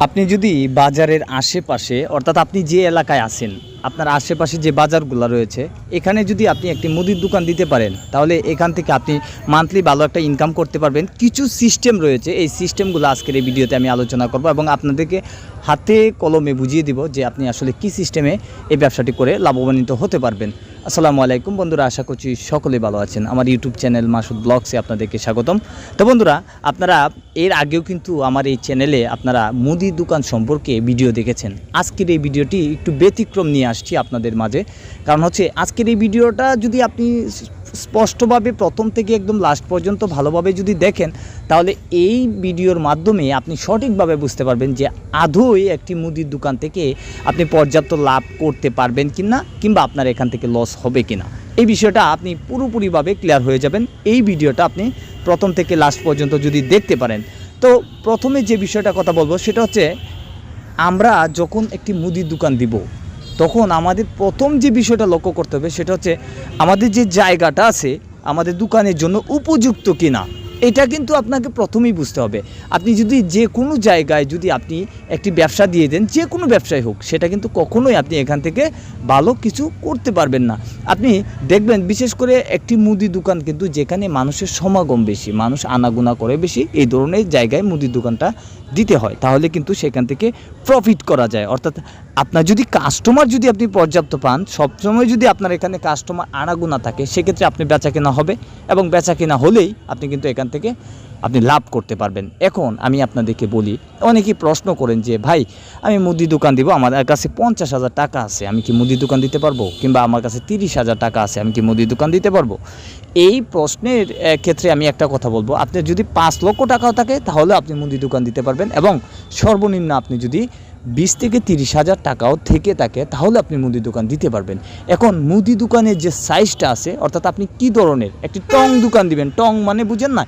আপনি যদি বাজারের আশেপাশে অর্থাৎ আপনি যে এলাকায় আছেন আপনার আশেপাশে যে বাজারগুলো রয়েছে, এখানে যদি আপনি একটি মুদির দোকান দিতে পারেন, তাহলে এখান থেকে আপনি মান্থলি ভালো একটা ইনকাম করতে পারবেন। কিছু সিস্টেম রয়েছে, এই সিস্টেমগুলো আজকের এই ভিডিওতে আমি আলোচনা করব এবং আপনাদেরকে হাতে কলমে বুঝিয়ে দিব যে আপনি আসলে কি সিস্টেমে এই ব্যবসাটি করে লাভবান্বিত হতে পারবেন। আসসালামু আলাইকুম বন্ধুরা, আশা করছি সকলে ভালো আছেন। আমার ইউটিউব চ্যানেল মাসুদ ব্লগসে আপনাদেরকে স্বাগতম। তো বন্ধুরা, আপনারা এর আগেও কিন্তু আমার এই চ্যানেলে আপনারা মুদি দোকান সম্পর্কে ভিডিও দেখেছেন। আজকের এই ভিডিওটি একটু ব্যতিক্রম নিয়ে আসছি আপনাদের মাঝে। কারণ হচ্ছে আজকের এই ভিডিওটা যদি আপনি স্পষ্টভাবে প্রথম থেকে একদম লাস্ট পর্যন্ত ভালোভাবে যদি দেখেন, তাহলে এই ভিডিওর মাধ্যমে আপনি সঠিকভাবে বুঝতে পারবেন যে আদৌই একটি মুদির দোকান থেকে আপনি পর্যাপ্ত লাভ করতে পারবেন কি না কিংবা আপনার এখান থেকে লস হবে কি না এই বিষয়টা আপনি পুরোপুরিভাবে ক্লিয়ার হয়ে যাবেন। এই ভিডিওটা আপনি প্রথম থেকে লাস্ট পর্যন্ত যদি দেখতে পারেন। তো প্রথমে যে বিষয়টা কথা বলব, সেটা হচ্ছে আমরা যখন একটি মুদির দোকান দিব তখন আমাদের প্রথম যে বিষয়টা লক্ষ্য করতে হবে সেটা হচ্ছে আমাদের যে জায়গাটা আছে, আমাদের দোকানের জন্য উপযুক্ত কিনা। এটা কিন্তু আপনাকে প্রথমেই বুঝতে হবে। আপনি যদি যে কোনো জায়গায় যদি আপনি একটি ব্যবসা দিয়ে দেন, যে কোনো ব্যবসায় হোক, সেটা কিন্তু কখনোই আপনি এখান থেকে ভালো কিছু করতে পারবেন না। আপনি দেখবেন, বিশেষ করে একটি মুদি দোকান কিন্তু যেখানে মানুষের সমাগম বেশি, মানুষ আনাগোনা করে বেশি, এই ধরনের জায়গায় মুদির দোকানটা দিতে হয়। তাহলে কিন্তু সেখান থেকে প্রফিট করা যায়। অর্থাৎ আপনার যদি কাস্টমার যদি আপনি পর্যাপ্ত পান, সবসময় যদি আপনার এখানে কাস্টমার আনাগোনা থাকে, সেক্ষেত্রে আপনি বেচা কেনা হবে এবং বেচা কেনা হলেই আপনি কিন্তু এখান থেকে আপনি লাভ করতে পারবেন। এখন আমি আপনাদেরকে বলি, অনেকেই প্রশ্ন করেন যে, ভাই, আমি মুদি দোকান দিব, আমার কাছে পঞ্চাশ হাজার টাকা আছে, আমি কি মুদি দোকান দিতে পারব? কিংবা, আমার কাছে তিরিশ হাজার টাকা আছে, আমি কি মুদি দোকান দিতে পারব? এই প্রশ্নের ক্ষেত্রে আমি একটা কথা বলব আপনার যদি পাঁচ লক্ষ টাকাও থাকে, তাহলে আপনি মুদি দোকান দিতে পারবেন এবং সর্বনিম্ন আপনি যদি বিশ থেকে তিরিশ হাজার টাকাও থেকে থাকে, তাহলে আপনি মুদি দোকান দিতে পারবেন। এখন মুদি দোকানের যে সাইজটা আছে, অর্থাৎ আপনি কি ধরনের? একটি টং দোকান দিবেন। টং মানে বুঝেন না?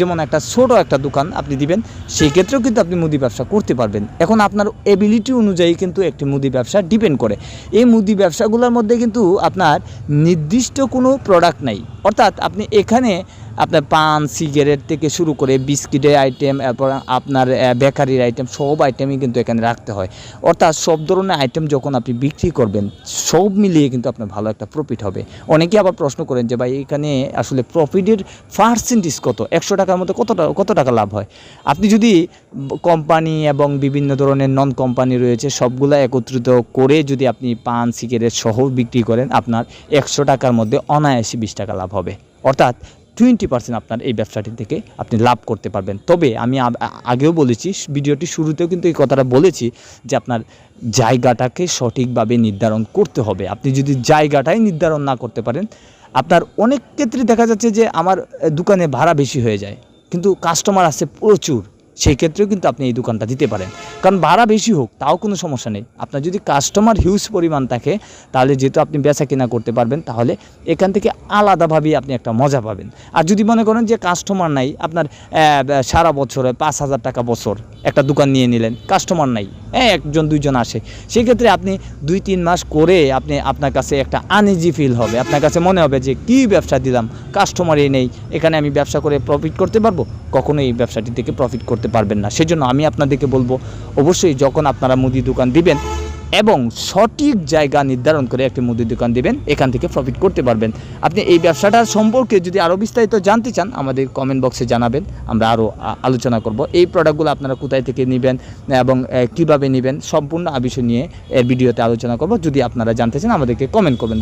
যেমন একটা ছোট একটা দোকান আপনি দিবেন, সেই ক্ষেত্রেও কিন্তু আপনি মুদি ব্যবসা করতে পারবেন। এখন আপনার এবিলিটি অনুযায়ী কিন্তু একটি মুদি ব্যবসা ডিপেন্ড করে। এই মুদি ব্যবসাগুলোর মধ্যে কিন্তু আপনার নির্দিষ্ট কোনো প্রোডাক্ট নাই। অর্থাৎ আপনি এখানে আপনার পান, সিগারেট থেকে শুরু করে বিস্কিটের আইটেম এরপর আপনার বেকারির আইটেম সব আইটেমই কিন্তু এখানে রাখতে হয়। অর্থাৎ সব ধরনের আইটেম যখন আপনি বিক্রি করবেন, সব মিলিয়ে কিন্তু আপনার ভালো একটা প্রফিট হবে। অনেকে আবার প্রশ্ন করেন যে, ভাই, এখানে আসলে প্রফিটের পার্সেন্টেজ কত? একশো টাকার মধ্যে কত কত টাকা লাভ হয়? আপনি যদি কোম্পানি এবং বিভিন্ন ধরনের নন কোম্পানি রয়েছে, সবগুলো একত্রিত করে যদি আপনি পান, সিগারেট সহ বিক্রি করেন, আপনার একশো টাকার মধ্যে অনায়াসে বিশ টাকা লাভ হবে। অর্থাৎ টোয়েন্টি পার্সেন্ট আপনার এই ব্যবসাটি থেকে আপনি লাভ করতে পারবেন। তবে আমি আগেও বলেছি, ভিডিওটি শুরুতেও কিন্তু এই কথাটা বলেছি যে আপনার জায়গাটাকে সঠিকভাবে নির্ধারণ করতে হবে। আপনি যদি জায়গাটাই নির্ধারণ না করতে পারেন, আপনার অনেক ক্ষেত্রে দেখা যাচ্ছে যে আমার দোকানে ভাড়া বেশি হয়ে যায়। কিন্তু কাস্টমার আছে প্রচুর। সেই ক্ষেত্রেও কিন্তু আপনি এই দোকানটা দিতে পারেন। কারণ ভাড়া বেশি হোক, তাও কোনো সমস্যা নেই। আপনার যদি কাস্টমার হিউজ পরিমাণ থাকে, তাহলে যেহেতু আপনি বেচা কেনা করতে পারবেন, তাহলে এখান থেকে আলাদাভাবেই আপনি একটা মজা পাবেন। আর যদি মনে করেন যে কাস্টমার নাই, আপনার সারা বছরে পাঁচ হাজার টাকা বছর একটা দোকান নিয়ে নিলেন কাস্টমার নাই। হ্যাঁ একজন, দুইজন আসে। সেক্ষেত্রে আপনি দুই, তিন মাস করে আপনি আপনার কাছে একটা আনইজি ফিল হবে। আপনার কাছে মনে হবে যে, কী ব্যবসা দিলাম? কাস্টমারই নেই। এখানে আমি ব্যবসা করে প্রফিট করতে পারব? কখনো এই ব্যবসাটি থেকে প্রফিট করতে পারবেন না। সেজন্য আমি আপনাদেরকে বলব, অবশ্যই যখন আপনারা মুদি দোকান দিবেন এবং সঠিক জায়গা নির্ধারণ করে একটি মুদির দোকান দিবেন, এখান থেকে প্রফিট করতে পারবেন। আপনি এই ব্যবসাটার সম্পর্কে যদি আরও বিস্তারিত জানতে চান, আমাদের কমেন্ট বক্সে জানাবেন, আমরা আরও আলোচনা করব। এই প্রোডাক্টগুলো আপনারা কোথায় থেকে নেবেন এবং কীভাবে নেবেন, সম্পূর্ণ বিষয় নিয়ে এর ভিডিওতে আলোচনা করব। যদি আপনারা জানতে চান, আমাদেরকে কমেন্ট করবেন।